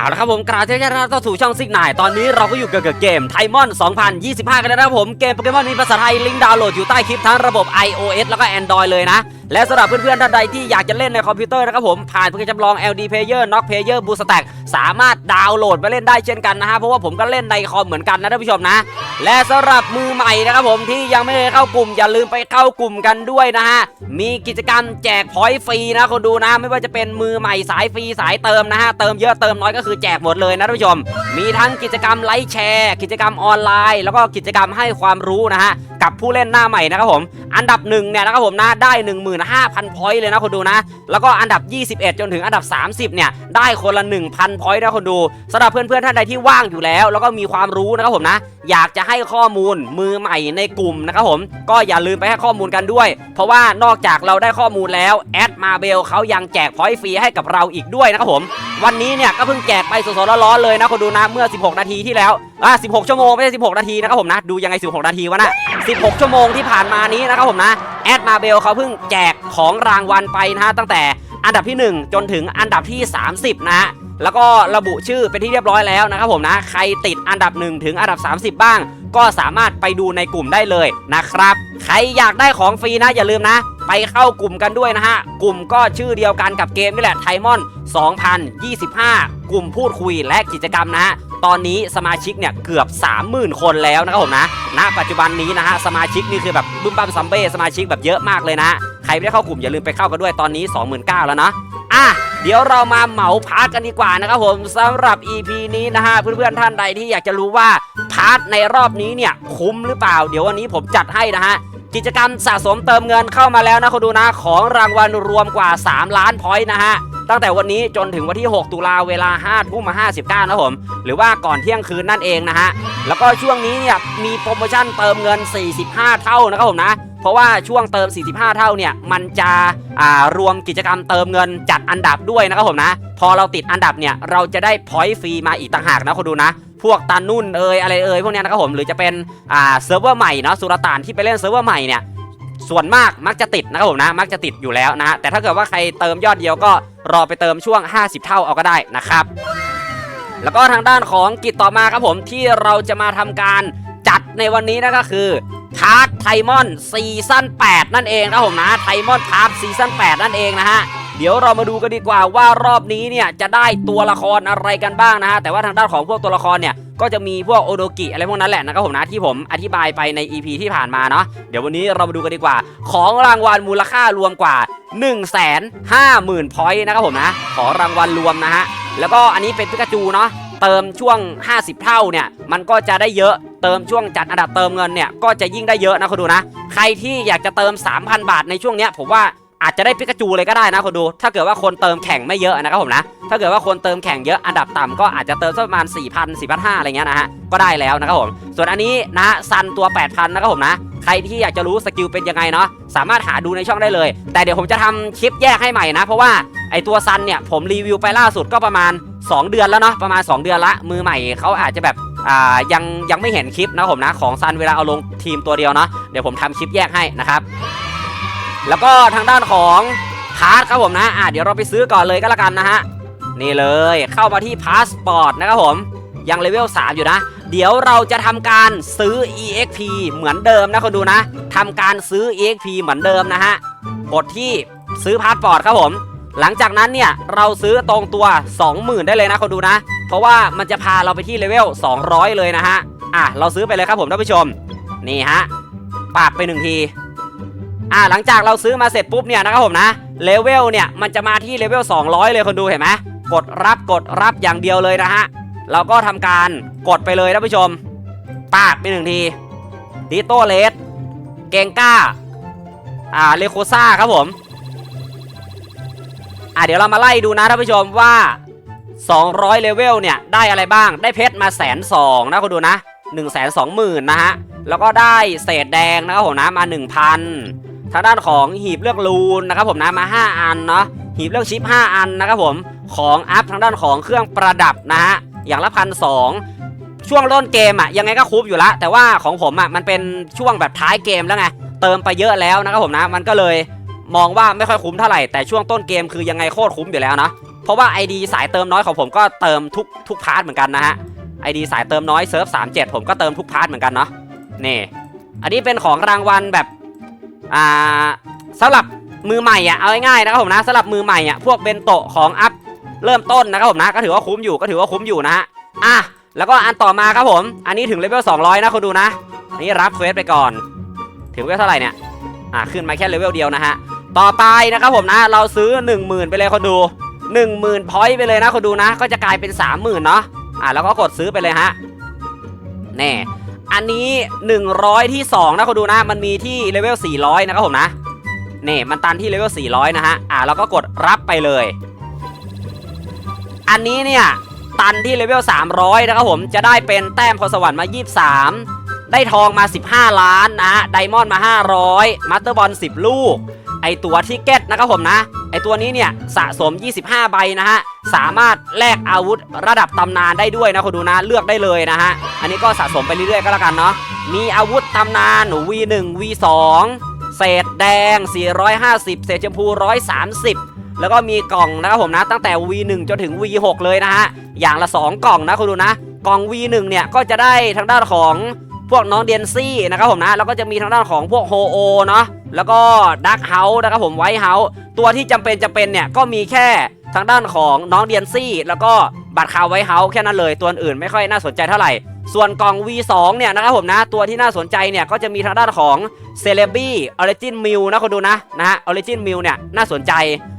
เอาละครับผมกราบเทศนาต่อสู่ช่องซิกนายตอนนี้เราก็อยู่เกับเกมไทมอน 2025 กันแล้วนะครับผมเกมโปเกมอนมีภาษาไทยลิงก์ดาวน์โหลดอยู่ใต้คลิปทั้งระบบ iOS แล้วก็ Android เลยนะ และสำหรับเพื่อนๆท่านใดที่อยากจะเล่นในคอมพิวเตอร์นะครับผมผ่านโปรแกรมจำลอง LD Player Knock Player Boost Stack สามารถดาวน์โหลดมาเล่นได้เช่นกันนะฮะเพราะว่าผมก็เล่นในคอมเหมือนกันนะท่านผู้ชมนะ และสำหรับมือใหม่นะครับผมที่ยังไม่ได้เข้ากลุ่มอย่าลืมไปเข้ากลุ่มกันด้วยนะฮะมีกิจกรรมแจกพอยต์ฟรีนะคนดูนะไม่ว่าจะเป็นมือใหม่สายฟรีสายเติมนะฮะเติมเยอะเติมน้อยก็คือแจกหมดเลยนะท่านผู้ชม มีทั้งกิจกรรมไลค์แชร์ กิจกรรมออนไลน์ แล้วก็กิจกรรมให้ความรู้นะฮะ กับผู้เล่นหน้าใหม่นะครับผมอันดับหนึ่งเนี่ยนะครับผมนะได้ 15,000พอยต์เลยนะคนดูนะ แล้วก็อันดับ 21 จนถึงอันดับ 30เนี่ยได้คนละ 1,000พอยต์นะคนดูสำหรับเพื่อนๆท่านใดที่ว่างอยู่แล้ว แล้วก็มีความรู้นะครับผมนะ อยากจะให้ข้อมูลมือใหม่ในกลุ่มนะครับผมก็อย่าลืมไปให้ข้อมูลกันด้วย เพราะว่านอกจากเราได้ข้อมูลแล้วแอดมาเบลเขายังแจกพอยต์ฟรีให้กับเราอีกด้วยนะครับผม วันนี้เนี่ยก็เพิ่งแจกไปสดๆร้อนๆเลยนะคนดูนะเมื่อ 16 นาทีที่แล้วอะ16 ชั่วโมงไม่ใช่16 นาทีนะครับผมนะดูยังไง 16 นาทีวะนะ16 ชั่วโมงที่ผ่านมานี้นะครับผมนะแอดมาเบลเขาเพิ่งแจกของรางวัลไปนะฮะตั้งแต่อันดับที่ 1 จนถึงอันดับที่ 30 นะฮะแล้วก็ระบุชื่อเป็นที่เรียบร้อยแล้วนะครับผมนะใครติดอันดับ 1 ถึงอันดับ 30 บ้าง ก็สามารถไปดูในกลุ่มได้เลยนะครับ ใครอยากได้ของฟรีนะอย่าลืมนะไปเข้ากลุ่มกันด้วยนะฮะ กลุ่มก็ชื่อเดียวกันกับเกมนี่แหละไทมอน2025 กลุ่มพูดคุยและกิจกรรมนะฮะ ตอนนี้สมาชิกเนี่ยเกือบ 30,000 คนแล้วนะครับผมนะ ณ ปัจจุบันนี้นะฮะ สมาชิกนี่คือแบบบึ้มบั้มซัมเบ้สมาชิกแบบเยอะมากเลยนะ ใครไม่ได้เข้ากลุ่มอย่าลืมไปเข้ากันด้วยตอนนี้ 29,000แล้วนะอะเดี๋ยวเรามาเหมาพาร์ทกันดีกว่านะครับผมสำหรับ EP นี้นะฮะเพื่อนๆท่านใดที่อยากจะรู้ว่าพาร์ทในรอบนี้เนี่ยคุ้มหรือเปล่า เดี๋ยววันนี้ผมจัดให้นะฮะ กิจกรรมสะสมเติมเงินเข้ามาแล้วนะคุณดูนะ ของรางวัลรวมกว่า 3 ล้านพอยต์นะฮะตั้งแต่วันนี้จนถึงวันที่ 6 ตุลาเวลา5ทุ่มมา59นะผม หรือว่าก่อนเที่ยงคืนนั่นเองนะฮะ แล้วก็ช่วงนี้เนี่ยมีโปรโมชั่นเติมเงิน 45 เท่านะครับผมนะ เพราะว่าช่วงเติม 45 เท่าเนี่ยมันจะอ่ารวมกิจกรรมเติมเงินจัดอันดับด้วยนะครับผมนะ พอเราติดอันดับเนี่ยเราจะได้พอยต์ฟรีมาอีกต่างหากนะคุณดูนะ พวกตานุ่นเอยอะไรเอยพวกเนี้ยนะครับผมหรือจะเป็นอ่าเซิร์ฟเวอร์ใหม่เนาะสุรต่านที่ไปเล่นเซิร์ฟเวอร์ใหม่เนี่ยส่วนมากมักจะติดนะครับผมนะมักจะติดอยู่แล้วนะฮะแต่ถ้าเกิดว่าใครเติมยอดเดียวก็รอไปเติมช่วง 50 เท่าเอาก็ได้นะครับ แล้วก็ทางด้านของกิจต่อมาครับผมที่เราจะมาทำการจัดในวันนี้นะก็คือพาร์ทไทมอนซีซั่น8นั่นเองนะครับผมนะไทมอนพาร์ทซีซั่น8นั่นเองนะฮะ เดี๋ยวเรามาดูกันดีกว่าว่ารอบนี้เนี่ยจะได้ตัวละครอะไรกันบ้างนะฮะแต่ว่าทางด้านของพวกตัวละครเนี่ยก็จะมีพวกโอโดกิอะไรพวกนั้นแหละนะครับผมนะที่ผมอธิบายไปใน EP ที่ผ่านมาเนาะเดี๋ยววันนี้เรามาดูกันดีกว่า ของรางวัลมูลค่ารวมกว่า 1 5 0 0 0 0พอยต์นะครับผมนะ ขอรางวัลรวมนะฮะแล้วก็อันนี้เป็นปิกาจูเนาะเติมช่วง 50 เท่าเนี่ยมันก็จะได้เยอะเติมช่วงจัดอันดับเติมเงินเนี่ยก็จะยิ่งได้เยอะนะคุณดูนะ ใครที่อยากจะเติม 3,000 บาทในช่วงเนี้ยผมว่า อาจจะได้ปิกาจูเลยก็ได้นะคุณดู ถ้าเกิดว่าคนเติมแข่งไม่เยอะนะครับผมนะ ถ้าเกิดว่าคนเติมแข่งเยอะอันดับต่ำก็อาจจะเติมสักประมาณ 4,000 4,500อะไรเงี้ยนะฮะ ก็ได้แล้วนะครับผม ส่วนอันนี้นะฮะซันตัว 8,000 นะครับผมนะ ใครที่อยากจะรู้สกิลเป็นยังไงเนาะ สามารถหาดูในช่องได้เลย แต่เดี๋ยวผมจะทำคลิปแยกให้ใหม่นะ เพราะว่าไอตัวซันเนี่ยผมรีวิวไปล่าสุดก็ประมาณ 2 เดือนแล้วเนาะ ประมาณ 2 เดือนละ มือใหม่เขาอาจจะแบบอ่ายังยังไม่เห็นคลิปนะผมนะของซันเวลาเอาลงทีมตัวเดียวเนาะ เดี๋ยวผมทำคลิปแยกให้นะครับ แล้วก็ทางด้านของพาร์ทครับผมนะอ่าเดี๋ยวเราไปซื้อก่อนเลยก็แล้วกันนะฮะนี่เลยเข้ามาที่พาสปอร์ตนะครับผมยังเลเวล3อยู่นะ เดี๋ยวเราจะทำการซื้อ EXP เหมือนเดิมนะคนดูนะทำการซื้อ EXP เหมือนเดิมนะฮะกดที่ซื้อพาสปอร์ตครับผม หลังจากนั้นเนี่ยเราซื้อตรงตัว 20,000 ได้เลยนะคนดูนะ เพราะว่ามันจะพาเราไปที่เลเวล200 เลยนะฮะอะเราซื้อไปเลยครับผมท่านผู้ชม นี่ฮะปาบไปหนึ่งที อะหลังจากเราซื้อมาเสร็จปุ๊บเนี่ยนะครับผมนะเลเวลเนี่ยมันจะมาที่เลเวล200 เลยคนดูเห็นไหมกดรับกดรับอย่างเดียวเลยนะฮะเราก็ทำการกดไปเลยท่านผู้ชมปาดไปหนึ่งทีดิโตเลสเกงก้าอ่าเลโคซ่าครับผมอะเดี๋ยวเรามาไล่ดูนะท่านผู้ชมว่า 200 เลเวลเนี่ยได้อะไรบ้างได้เพชรมาแสนสองนะคุณดูนะ1 2 0 0 0 0นะฮะแล้วก็ได้เศษแดงนะครับผมนะมา 1,000 ทางด้านของหีบเลือกรูนนะครับผมนะมา 5 อันเนาะหีบเลือกชิป 5 อันนะครับผมของอัพทางด้านของเครื่องประดับนะฮะอย่างละพันสองช่วงต้นเกมอะยังไงก็คุ้มอยู่ละแต่ว่าของผมอะมันเป็นช่วงแบบท้ายเกมแล้วไงเติมไปเยอะแล้วนะครับผมนะ มันก็เลยมองว่าไม่ค่อยคุ้มเท่าไหร่แต่ช่วงต้นเกมคือยังไงโคตรคุ้มอยู่แล้วนะเพราะว่า ID สายเติมน้อยของผมก็เติมทุกทุกพาร์ทเหมือนกันนะฮะ ID สายเติมน้อยเซิร์ฟ37ผมก็เติมทุกพาร์ทเหมือนกันเนาะนี่อันนี้เป็นของรางวัลแบบ อ่าสำหรับมือใหม่อะเอาง่ายๆนะครับผมนะสำหรับมือใหม่อะพวกเบนโตะของอัพเริ่มต้นนะครับผมนะ ก็ถือว่าคุ้มอยู่ก็ถือว่าคุ้มอยู่นะฮะอะแล้วก็อันต่อมาครับผม อันนี้ถึงเลเวล200 นะคุณดูนะอันนี้รับเควสไปก่อน ถึงเลเวลเท่าไหร่เนี่ยอะขึ้นมาแค่เลเวลเดียวนะฮะต่อไปนะครับผมนะเราซื้อ 10,000 ไปเลยคนดู 10,000พอยต์ไปเลยนะคนดูนะ ก็จะกลายเป็น 30,000 เนาะอะแล้วก็กดซื้อไปเลยฮะแน่ อันนี้ 100 ที่ 2 นะคนดูนะ มันมีที่เลเวล 400 นะครับผมนะ นี่มันตันที่เลเวล 400 นะฮะ อ่าเราก็กดรับไปเลย อันนี้เนี่ย ตันที่เลเวล 300 นะครับผม จะได้เป็นแต้มพรสวรรค์มา 23 ได้ทองมา 15 ล้านนะฮะ ไดมอนด์มา 500มาสเตอร์บอล 10 ลูก ไอตัวทิเก็ตนะครับผมนะ ไอตัวนี้เนี่ยสะสม 25 ใบนะฮะ สามารถแลกอาวุธระดับตำนานได้ด้วยนะคุณดูนะเลือกได้เลยนะฮะ อันนี้ก็สะสมไปเรื่อยๆก็แล้วกันเนาะ มีอาวุธตำนาน V1 V2 เศษแดง 450 เศษชมพู 130 แล้วก็มีกล่องนะครับผมนะ ตั้งแต่ V1 จนถึง V6 เลยนะฮะ อย่างละ 2 กล่องนะคุณดูนะ กล่อง V1 เนี่ยก็จะได้ทางด้านของ พวกน้องเดนซี่นะครับผมนะแล้วก็จะมีทางด้านของพวกโฮโอเนาะแล้วก็ดักเฮาส์นะครับผมไวท์เฮาส์ตัวที่จำเป็นจะเป็นเนี่ยก็มีแค่ ทางด้านของน้องเดียนซี่ แล้วก็บัตรคาวไวเฮาส์แค่นั้นเลยตัวอื่นไม่ค่อยน่าสนใจเท่าไหร่ ส่วนกล่อง V2 เนี่ยนะครับผมนะ ตัวที่น่าสนใจเนี่ยก็จะมีทางด้านของเซเลบี้ออริจินมิลนะคนดูนะนะฮะออริจินมิลเนี่ยน่าสนใจ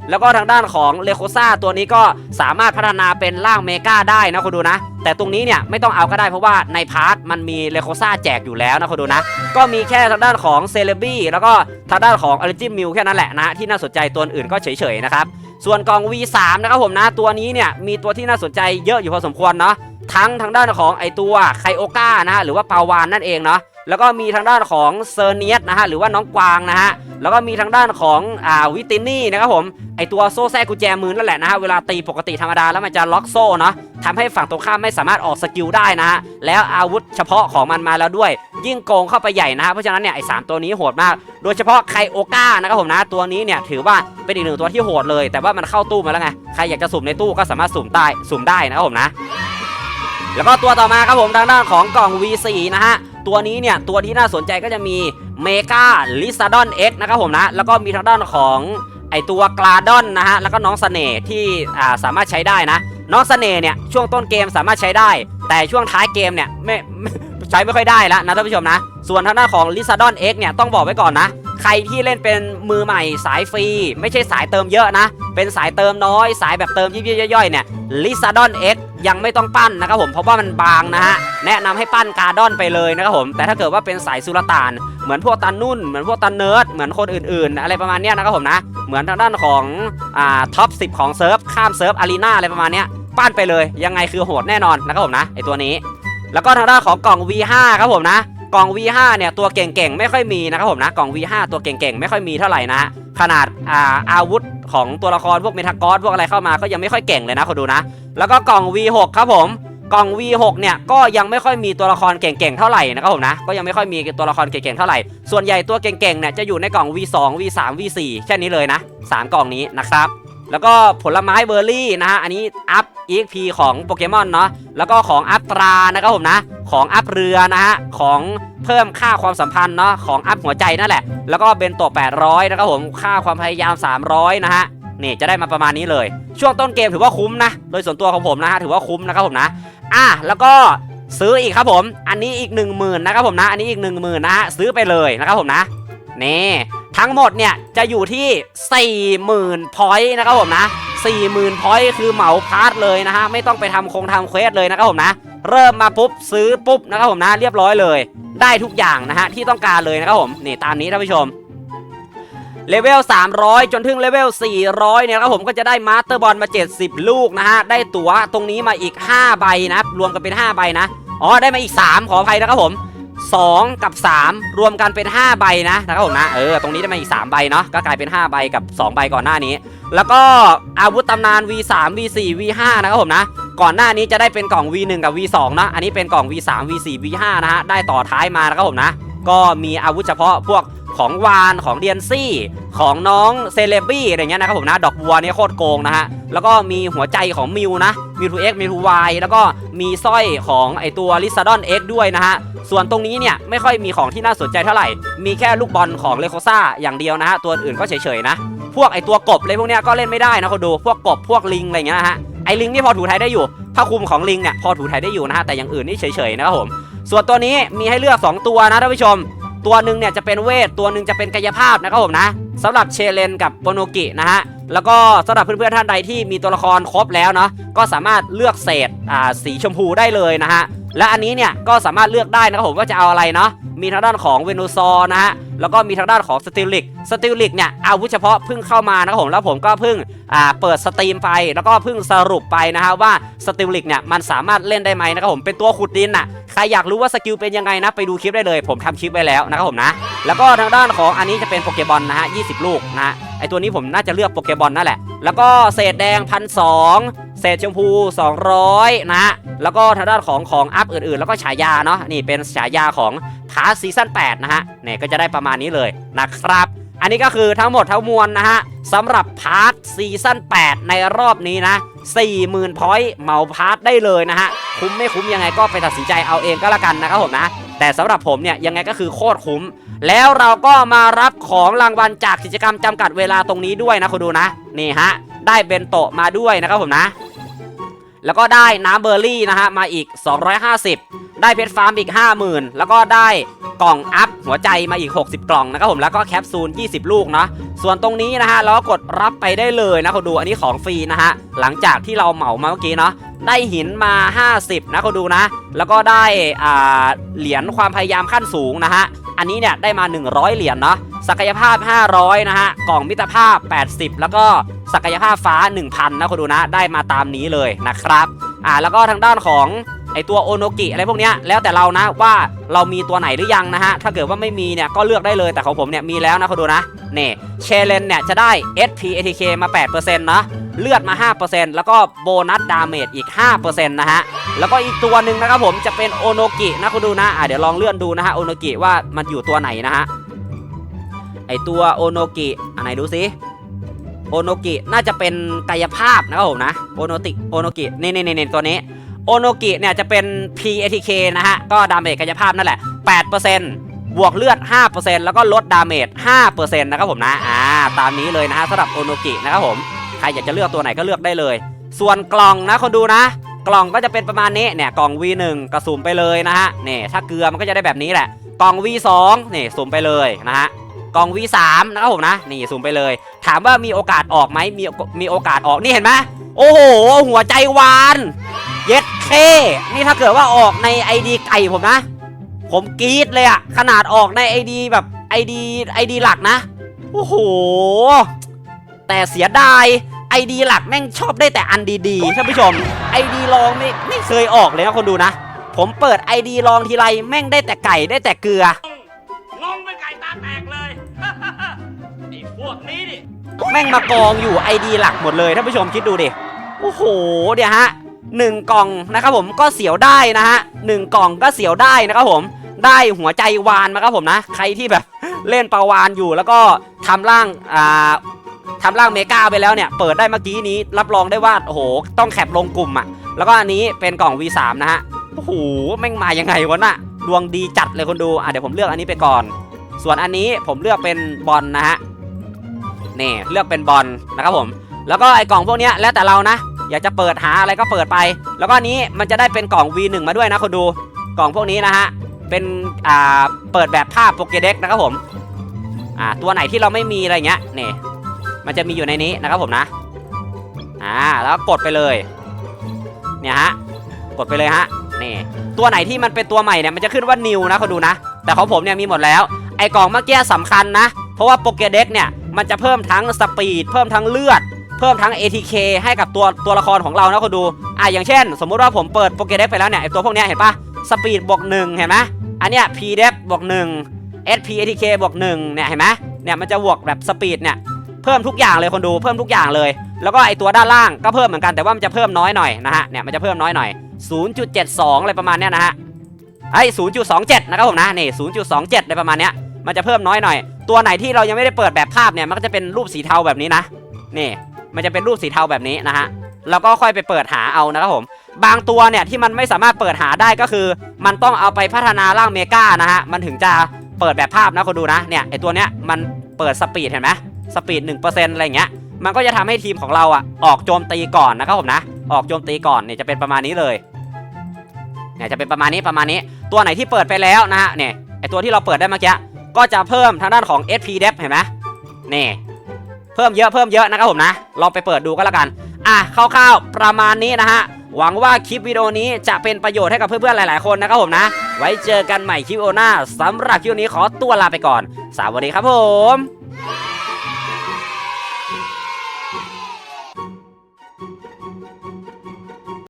แล้วก็ทางด้านของเลโคซ่าตัวนี้ก็สามารถพัฒนาเป็นร่างเมกาได้นะคุณดูนะ แต่ตรงนี้เนี่ยไม่ต้องเอาก็ได้เพราะว่าในพาร์ทมันมีเลโคซ่าแจกอยู่แล้วนะคุณดูนะ ก็มีแค่ทางด้านของเซเลบี้แล้วก็ทางด้านของออริจินมิลแค่นั้นแหละนะที่น่าสนใจตัวอื่นก็เฉยๆนะครับ ส่วนกล่อง V3 นะครับผมนะ ตัวนี้เนี่ยมีตัวที่น่าสนใจเยอะอยู่พอสมควรเนาะทั้งทางด้านของไอตัวไคโอก้านะหรือว่าปาวานนั่นเองเนาะ แล้วก็มีทางด้านของเซอร์เนียสนะฮะหรือว่าน้องกวางนะฮะแล้วก็มีทางด้านของอ่าวิตินี่นะครับผมไอตัวโซ่แทรกกุญแจมือนั่นแหละนะฮะเวลาตีปกติธรรมดาแล้วมันจะล็อกโซ่เนาะทำให้ฝั่งตรงข้ามไม่สามารถออกสกิลได้นะฮะแล้วอาวุธเฉพาะของมันมาแล้วด้วย ยิ่งโกงเข้าไปใหญ่นะฮะเพราะฉะนั้นเนี่ยไอสามตัวนี้โหดมาก โดยเฉพาะไคโอก้านะครับผมนะตัวนี้เนี่ยถือว่าเป็นอีกหนึ่งตัวที่โหดเลย แต่ว่ามันเข้าตู้มาแล้วไงใครอยากจะสุ่มในตู้ก็สามารถสุ่มได้สุ่มได้นะครับผมนะแล้วก็ตัวต่อมาครับผมทางด้านของกล่อง V4 นะฮะ ตัวนี้เนี่ยตัวที่น่าสนใจก็จะมีเมกาลิซาดอน X นะครับผมนะ แล้วก็มีทางด้านของไอตัวกลาดอนนะฮะ แล้วก็น้องสเสน่ห์ที่อ่าสามารถใช้ได้นะ น้องสเสน่ห์เนี่ยช่วงต้นเกมสามารถใช้ได้ แต่ช่วงท้ายเกมเนี่ยไม่ไม่ใช้ไม่ค่อยได้แล้วนะท่านผู้ชมนะ ส่วนทางด้านของลิซาดอน X เนี่ยต้องบอกไว้ก่อนนะ ใครที่เล่นเป็นมือใหม่สายฟรี ไม่ใช่สายเติมเยอะนะ เป็นสายเติมน้อยสายแบบเติมยิบย่อยๆเนี่ยลิซาดอน X ยังไม่ต้องปั้นนะครับผมเพราะว่ามันบางนะฮะแนะนำให้ปั้นกาดอนไปเลยนะครับผมแต่ถ้าเกิดว่าเป็นสายสุลต่านเหมือนพวกตันนุ่นเหมือนพวกตันเนิร์ดเหมือนคนอื่นๆ อะไรประมาณนี้นะครับผมนะเหมือนทางด้านของอ่าท็อป10 ของเซิร์ฟข้ามเซิร์ฟอารีนาอะไรประมาณนี้ปั้นไปเลยยังไงคือโหดแน่นอนนะครับผมนะไอตัวนี้ แล้วก็ทางด้านของกล่อง V5 ครับผมนะกล่อง V5 เนี่ยตัวเก่งๆ ไม่ค่อยมีนะครับผมนะกล่อง V5 ตัวเก่งๆ ไม่ค่อยมีเท่าไหร่นะ ขนาดอ่าอาวุธของตัวละครพวกเมทากอสพวกอะไรเข้ามาก็ยังไม่ค่อยเก่งเลยนะคนดูนะ แล้วก็กล่อง V6 ครับผมกล่อง V6 เนี่ยก็ยังไม่ค่อยมีตัวละครเก่งๆเท่าไหร่นะครับผมนะก็ยังไม่ค่อยมีตัวละครเก่งๆเท่าไหร่ส่วนใหญ่ตัวเก่งๆเนี่ยจะอยู่ในกล่อง V2 V3 V4 แค่นี้เลยนะสามกล่องนี้นะครับ แล้วก็ผลไม้เบอร์รี่นะฮะ อันนี้อัพ EXP ของโปเกมอนเนาะ แล้วก็ของอัพตรานะครับผมนะ ของอัพเรือนะฮะ ของเพิ่มค่าความสัมพันธ์เนาะ ของอัพหัวใจนั่นแหละ แล้วก็เบนโตะ800 นะครับผม ค่าความพยายาม 300 นะฮะนี่จะได้มาประมาณนี้เลย ช่วงต้นเกมถือว่าคุ้มนะ โดยส่วนตัวของผมนะฮะถือว่าคุ้มนะครับผมนะ อะแล้วก็ซื้ออีกครับผม อันนี้อีก 1 0,000 นะครับผมนะ อันนี้อีก 1 0,000 นะฮะซื้อไปเลยนะครับผมนะนี่ ทั้งหมดเนี่ยจะอยู่ที่ 40,000พอยต์นะครับผมนะ 40,000พอยต์คือเหมาพาร์ทเลยนะฮะไม่ต้องไปทำคงทำเควสเลยนะครับผมนะ เริ่มมาปุ๊บซื้อปุ๊บนะครับผมนะเรียบร้อยเลย ได้ทุกอย่างนะฮะที่ต้องการเลยนะครับผมนี่ตามนี้ท่านผู้ชมเลเวล 300 จนถึงเลเวล 400 เนี่ยนะครับผมก็จะได้มาสเตอร์บอลมา 70 ลูกนะฮะ ได้ตั๋วตรงนี้มาอีก 5 ใบนะครับรวมกันเป็น 5 ใบนะ อ๋อ ได้มาอีก 3 ขออภัยนะครับผม 2 กับ 3 รวมกันเป็น 5 ใบนะนะครับผมนะเออตรงนี้ได้มาอีก 3 ใบเนาะก็กลายเป็น 5 ใบกับ 2 ใบก่อนหน้านี้ แล้วก็อาวุธตำนาน V3 V4 V5 นะครับผมนะก่อนหน้านี้จะได้เป็นกล่อง V1 กับ V2 นะอันนี้เป็นกล่อง V3 V4 V5 นะฮะได้ต่อท้ายมานะครับผมนะก็มีอาวุธเฉพาะพวก ของวานของเดียนซี่ ของน้องเซเลบี้อะไรเงี้ยนะครับผมนะดอกบัวเนี่ยโคตรโกงนะฮะแล้วก็มีหัวใจของมิวนะมิวทูเอ็กมิวทูวแล้วก็มีสร้อยของไอตัวลิซาดอนเอ็กด้วยนะฮะส่วนตรงนี้เนี่ยไม่ค่อยมีของที่น่าสนใจเท่าไหร่ มีแค่ลูกบอลของเลโคซ่าอย่างเดียวนะฮะตัวอื่นก็เฉยๆนะพวกไอตัวกบเลยพวกเนี้ยก็เล่นไม่ได้นะคนดูพวกกบพวกลิงอะไรเงี้ยนะฮะไอลิงนี่พอถูไทยได้อยู่ผ้าคลุมของลิงเนี่ยพอถูไทยได้อยู่นะฮะแต่อย่างอื่นนี่เฉยๆนะครับผมส่วนตัวนี้มีให้เลือก 2 ตัวนะท่านผู้ชม ตัวหนึ่งเนี่ยจะเป็นเวท ตัวหนึ่งจะเป็นกายภาพนะครับผมนะสำหรับเชเลนกับโปโนกินะฮะแล้วก็สำหรับเพื่อนๆท่านใดที่มีตัวละครครบแล้วเนาะก็สามารถเลือกเศษอ่าสีชมพูได้เลยนะฮะและอันนี้เนี่ยก็สามารถเลือกได้นะครับผมว่าจะเอาอะไรเนาะมีทางด้านของเวนูซอนะฮะ แล้วก็มีทางด้านของสติลิกสติลิกเนี่ยอาวุธเฉพาะเพิ่งเข้ามานะครับผมแล้วผมก็เพิ่งอ่าเปิดสตรีมไปแล้วก็เพิ่งสรุปไปนะฮะว่าสติลิกเนี่ยมันสามารถเล่นได้ไหมนะครับผมเป็นตัวขุดดินน่ะใครอยากรู้ว่าสกิลเป็นยังไงนะไปดูคลิปได้เลย ผมทำคลิปไว้แล้วนะครับผมนะ แล้วก็ทางด้านของอันนี้จะเป็นโปเกบอลนะฮะ20ลูกนะไอตัวนี้ผมน่าจะเลือกโปเกบอลนั่นแหละ แล้วก็เศษแดงพันสองเศษชมพู 200นะฮะแล้วก็ทางด้านของของอัพอื่นๆ แล้วก็ฉายาเนาะนี่เป็นฉายาของพาร์ทซีซั่น8นะฮะเนี่ยก็จะได้ประมาณนี้เลยนะครับ อันนี้ก็คือทั้งหมดทั้งมวลนะฮะสำหรับพาร์ทซีซั่น8 ในรอบนี้นะ40,000พอยต์เหมาพาร์ทได้เลยนะฮะ คุ้มไม่คุ้มยังไงก็ไปตัดสินใจเอาเองก็แล้วกันนะครับผมนะ แต่สำหรับผมเนี่ยยังไงก็คือโคตรคุ้ม แล้วเราก็มารับของรางวัลจากกิจกรรมจำกัดเวลาตรงนี้ด้วยนะคุณดูนะ นี่ฮะ ได้เบนโตะมาด้วยนะครับผมนะ แล้วก็ได้น้ำเบอร์รี่นะฮะมาอีก 250 ได้เพชรฟาร์มอีก 50,000 แล้วก็ได้กล่องอัพหัวใจมาอีก 60 กล่องนะครับผมแล้วก็แคปซูล 20 ลูกเนาะส่วนตรงนี้นะฮะเราก็กดรับไปได้เลยนะคุณดูอันนี้ของฟรีนะฮะหลังจากที่เราเหมามาเมื่อกี้เนาะได้หินมา 50 นะคุณดูนะ แล้วก็ได้อ่าเหรียญความพยายามขั้นสูงนะฮะอันนี้เนี่ยได้มา 100 เหรียญเนาะศักยภาพ 500 นะฮะ กล่องมิตรภาพ 80 แล้วก็ศักยภาพฟ้า 1,000 นะคุณดูนะ ได้มาตามนี้เลยนะครับ อ่า แล้วก็ทางด้านของ ไอตัวโอโนกิอะไรพวกเนี้ยแล้วแต่เรานะว่าเรามีตัวไหนหรือยังนะฮะถ้าเกิดว่าไม่มีเนี่ยก็เลือกได้เลยแต่ของผมเนี่ยมีแล้วนะคุณดูนะเนี่ยเชเลนเนี่ยจะได้ SP ATK มา 8%นะเลือดมา 5%แล้วก็โบนัสดาเมจอีก 5%นะฮะ แล้วก็อีกตัวหนึ่งนะครับผมจะเป็นโอโนกินะคุณดูนะอะเดี๋ยวลองเลื่อนดูนะฮะโอโนกิว่ามันอยู่ตัวไหนนะฮะ ไอตัวโอโนกิอันไหนดูสิโอโนกิน่าจะเป็นกายภาพนะครับผมนะโอโนติโอโนกินี่นี่นี่ตัวนี้ โอโนกิเนี่ยจะเป็น PATK นะฮะ ก็ดาเมจกายภาพนั่นแหละ 8%บวกเลือด 5%แล้วก็ลดดาเมจ 5%นะครับผมนะ อ่า ตามนี้เลยนะฮะสำหรับโอโนกินะครับผม ใครอยากจะเลือกตัวไหนก็เลือกได้เลย ส่วนกล่องนะคนดูนะ กล่องก็จะเป็นประมาณนี้ เนี่ย กล่อง V1 กระสุมไปเลยนะฮะ เนี่ย ถ้าเกลือมันก็จะได้แบบนี้แหละ กล่อง V2 เนี่ยสุ่มไปเลยนะฮะกล่อง V3 นะครับผมนะ นี่สุ่มไปเลย ถามว่ามีโอกาสออกไหมมีมีโอกาสออกนี่เห็นไหมโอ้โห หัวใจวาน เย็ดเค นี่ถ้าเกิดว่าออกใน ID ไก่ผมนะ ผมกรี๊ดเลยอะขนาดออกใน ID แบบ ID ID หลักนะ โอ้โห แต่เสียดาย ID หลักแม่งชอบได้แต่อันดีๆท่านผู้ชม ID รองไม่ไม่เคยออกเลยนะคนดูนะ ผมเปิด ID รองทีไรแม่งได้แต่ไก่ได้แต่เกลืองงเป็นไก่ตาแตกเลย ไอ้พวกนี้ดิ แม่งมากองอยู่ ID หลักหมดเลยท่านผู้ชมคิดดูดิ โอ้โห เดี๋ยวฮะ หนึ่งกล่องนะครับผมก็เสียวได้นะฮะหนึ่งกล่องก็เสียวได้นะครับผมได้หัวใจวานมาครับผมนะ ใครที่แบบเล่นปลาวานอยู่แล้วก็ทำร่างอ่าทำร่างเมกาไปแล้วเนี่ย เปิดได้เมื่อกี้นี้รับรองได้ว่าโอ้โหต้องแคปลงกลุ่มอะ่ะ แล้วก็อันนี้เป็นกล่อง V3 นะฮะโอ้โหแม่งมายังไงวะน่ะดวงดีจัดเลยคนดูอะเดี๋ยวผมเลือกอันนี้ไปก่อน ส่วนอันนี้ผมเลือกเป็นบอลนะฮะนี่เลือกเป็นบอลนะครับผม แล้วก็ไอ้กล่องพวกเนี้ยแล้วแต่เรานะ อยากจะเปิดหาอะไรก็เปิดไป แล้วก็นี้มันจะได้เป็นกล่อง V1 มาด้วยนะคนดูกล่องพวกนี้นะฮะเป็นอ่าเปิดแบบภาพโปเกเด็กนะครับผมอ่าตัวไหนที่เราไม่มีอะไรเงี้ยนี่มันจะมีอยู่ในนี้นะครับผมนะอ่าแล้วกดไปเลยเนี่ยฮะกดไปเลยฮะนี่ตัวไหนที่มันเป็นตัวใหม่เนี่ยมันจะขึ้นว่า new นะคนดูนะ แต่ของผมเนี่ยมีหมดแล้ว ไอ้กล่องเมื่อกี้สำคัญนะ เพราะว่าโปเกเด็กเนี่ยมันจะเพิ่มทั้งสปีดเพิ่มทั้งเลือด เพิ่มทั้ง ATK ให้กับตัวตัวละครของเรานะคนดูอะอย่างเช่น สมมุติว่าผมเปิดโปเกเด็กไปแล้วเนี่ยไอตัวพวกเนี้ยเห็นปะสปีดบวกหนึ่งเห็นไหมอันเนี้ย P d e f บวกหนึ่ง SP ATK บวกหนึ่งเนี่ยเห็นไหมเนี่ยมันจะบวกแบบสปีดเนี่ยเพิ่มทุกอย่างเลยคนดูเพิ่มทุกอย่างเลย แล้วก็ไอตัวด้านล่างก็เพิ่มเหมือนกันแต่ว่ามันจะเพิ่มน้อยหน่อยนะฮะเนี่ยมันจะเพิ่มน้อยหน่อย 0.72 อะไรประมาณเนี้ยนะฮะไอ้0.27 นะครับผมนะนี่ 0.27อะไรประมาณเนี้ยมันจะเพิ่มน้อยหน่อย ตัวไหนที่เรายังไม่ได้เปิดแบบภาพเนี่ยมันก็จะเป็นรูปสีเทาแบบนี้นะนี่ มันจะเป็นรูปสีเทาแบบนี้นะฮะแล้วก็ค่อยไปเปิดหาเอานะครับผม บางตัวเนี่ยที่มันไม่สามารถเปิดหาได้ก็คือ มันต้องเอาไปพัฒนาร่างเมกานะฮะมันถึงจะเปิดแบบภาพนะคนดูนะเนี่ยไอตัวเนี้ยมันเปิดสปีดเห็นไหมสปีดหนึ่งเปอร์เซ็นต์อะไรเงี้ยมันก็จะทำให้ทีมของเราอะออกโจมตีก่อนนะครับผมนะ ออกโจมตีก่อนเนี่ยจะเป็นประมาณนี้เลยเนี่ยจะเป็นประมาณนี้ประมาณนี้ ตัวไหนที่เปิดไปแล้วนะฮะเนี่ยไอตัวที่เราเปิดได้เมื่อกี้ก็จะเพิ่มทางด้านของ SP d e p เห็นไหมนี่ เพิ่มเยอะเพิ่มเยอะนะครับผมนะ ลองไปเปิดดูก็แล้วกัน อะคร่าวๆประมาณนี้นะฮะ หวังว่าคลิปวิดีโอนี้จะเป็นประโยชน์ให้กับเพื่อนๆ หลายๆ คนนะครับผมนะ ไว้เจอกันใหม่คลิปโอหน้าสำหรับคลิปนี้ขอตัวลาไปก่อน สวัสดีครับผม